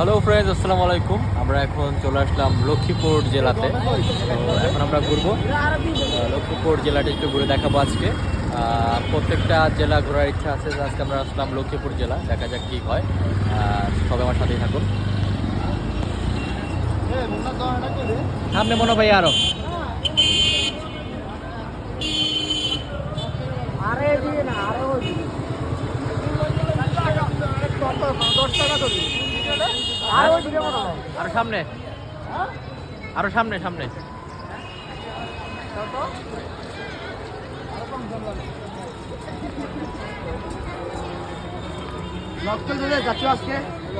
Hello friends আসসালামু আলাইকুম। আমরা এখন চলে আসলাম লক্ষ্মীপুর জেলাতে। এখন আমরা ঘুরবো। লক্ষ্মীপুর জেলাটা একটু ঘুরে দেখাবো আজকে। প্রত্যেকটা জেলা ঘোরার ইচ্ছা আছে আজকে আমরা আসলাম লক্ষ্মীপুর জেলা। দেখা যাক কী হয়। সবাই আমার সাথেই থাকুন। সামনে মনে ভাই আরও। দশ টাকা তো। আরও সামনে। আরও সামনে। সামনে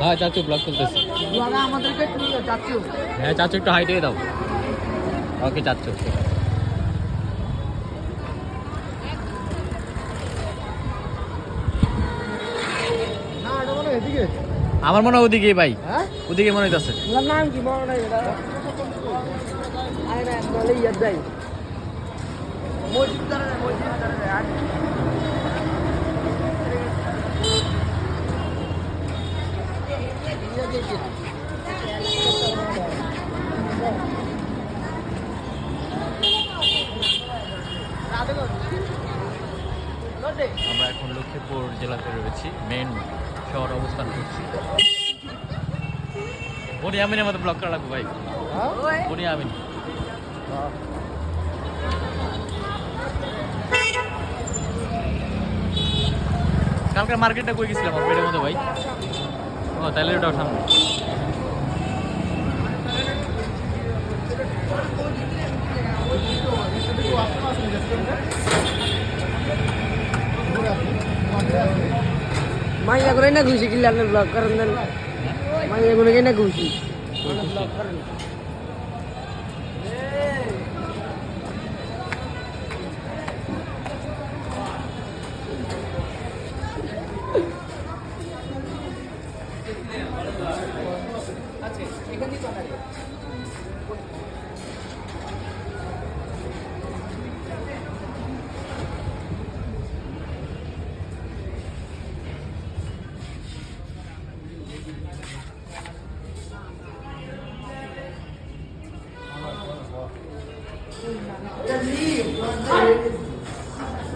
হ্যাঁ চাচু ব্লগ চলতেছে। একটু হ্যাঁ চাচু একটু হাইট দাও। ওকে চাচু। না এটা মনে এদিকে। আমার মনে হয় ওদিকে ভাই। হ্যাঁ? ওদিকে মনে হইতেছে। মনে মসজিদ দ্বারা মসজিদ দ্বারা আমরা এখন লক্ষ্মীপুর জেলাতে রয়েছি মেন শহর অবস্থান করছি। বনি আমিনের মতো ব্লক করা লাগবে ভাই। বনি আমিন। কালকে মার্কেটটা কই গেছিলাম পেটের মতো ভাই? ও তাহলে ওটাও সামনে। মাইয়া করে না ঘুষি কিনলে আপনি ব্লগ করেন দেন। মাইয়া করে না খুশি।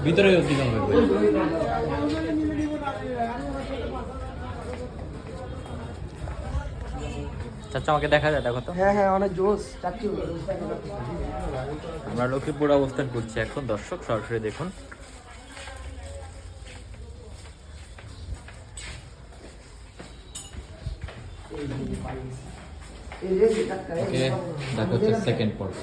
ভিতরে দিকে হবে চাচা আমাকে দেখা যায় দেখো তো হ্যাঁ হ্যাঁ অনেক জোস চাচ্ছু আমরা লক্ষ্মীপুর অবস্থান করছি এখন দর্শক সরাসরি দেখুন এই যে টাকা ওকে দেখা হচ্ছে সেকেন্ড পর্ব